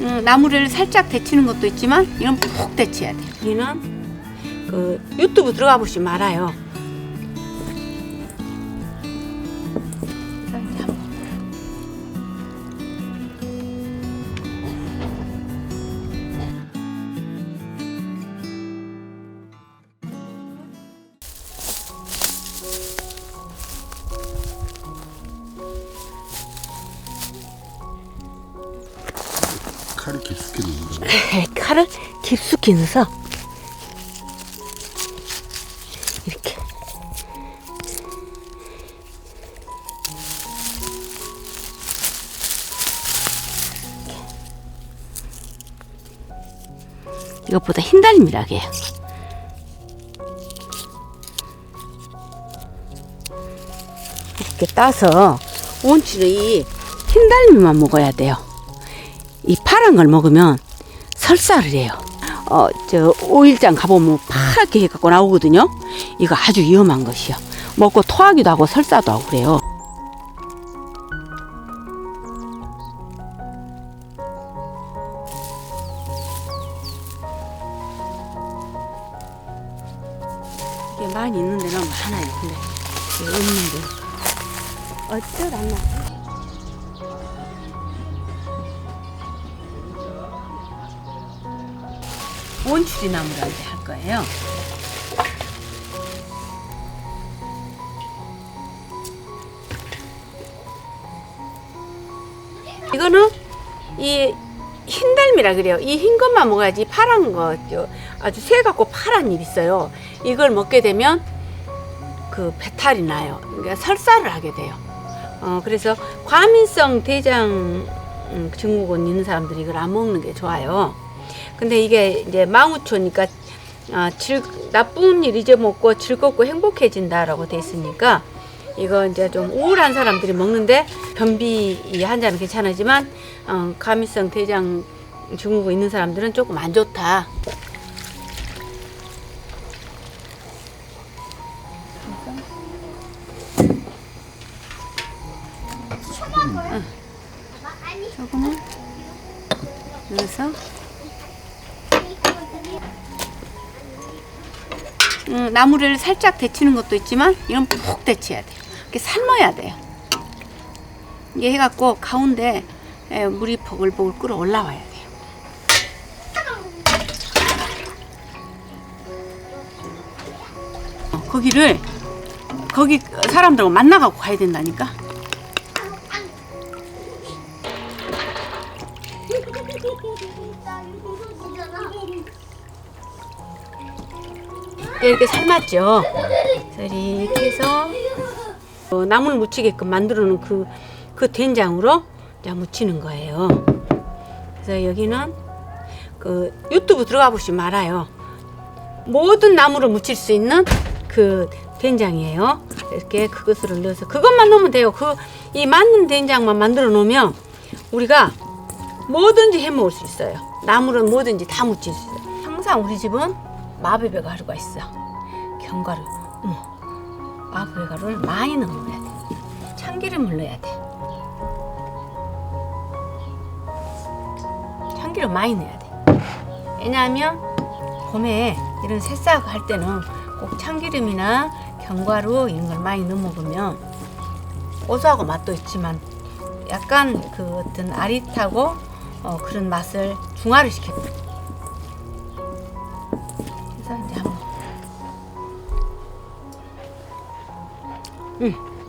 음, 나무를 살짝 데치는 것도 있지만 이건 푹 데쳐야 돼. 여기는 그 유튜브 들어가 보시지 말아요. 넣는다. 칼을 깊숙이 넣어서 이렇게 이것보다 흰달미라게 해요. 이렇게 따서 원치는 이 흰달미만 먹어야 돼요. 이 파란 걸 먹으면 설사를 해요. 어, 저 오일장 가보면 파랗게 해갖고 나오거든요. 이거 아주 위험한 것이요. 먹고 토하기도 하고 설사도 하고 그래요. 이게 많이 있는 데는 많아요. 근데 이게 없는 데 어쩌라나. 원추리 나무를 이제 할 거예요. 이거는 이 흰달미라 그래요. 이 흰 것만 먹어야지 파란 거 저, 아주 새갖고 파란 잎 있어요. 이걸 먹게 되면 그 배탈이 나요. 그러니까 설사를 하게 돼요. 어, 그래서 과민성 대장 음, 증후군 있는 사람들이 이걸 안 먹는 게 좋아요. 근데 이게 이제 망우초니까 아, 즐, 나쁜 일 잊어먹고 즐겁고 행복해진다라고 돼 있으니까 이거 이제 좀 우울한 사람들이 먹는데 변비 이 환자는 괜찮아지만 어, 과민성 대장 증후군 있는 사람들은 조금 안 좋다. 조금은 넣어서 음, 나무를 살짝 데치는 것도 있지만 이건 푹 데쳐야 돼요. 이렇게 삶아야 돼요. 이게 해갖고 가운데 에, 물이 보글보글 끓어 올라와야 돼요. 어, 거기를 거기 사람들하고 만나갖고 가야 된다니까. 이렇게 삶았죠. 그래서 이렇게 해서 어, 나물 무치게끔 만들어 놓은 그, 그 된장으로 이제 무치는 거예요. 그래서 여기는 그 유튜브 들어가 보시면 알아요. 모든 나무를 무칠 수 있는 그 된장이에요. 이렇게 그것을 넣어서 그것만 넣으면 돼요. 그 이 맞는 된장만 만들어 놓으면 우리가 뭐든지 해 먹을 수 있어요. 나물은 뭐든지 다 무칠 수 있어요. 항상 우리 집은 마베베 가루가 있어. 견과류. 어머. 마베베 가루를 많이 넣어야 돼. 참기름을 넣어야 돼. 참기름 많이 넣어야 돼. 왜냐하면 봄에 이런 새싹 할 때는 꼭 참기름이나 견과류 이런 걸 많이 넣어 먹으면 고소하고 맛도 있지만 약간 그 어떤 아릿하고 어, 그런 맛을 중화를 시켜요. 嗯。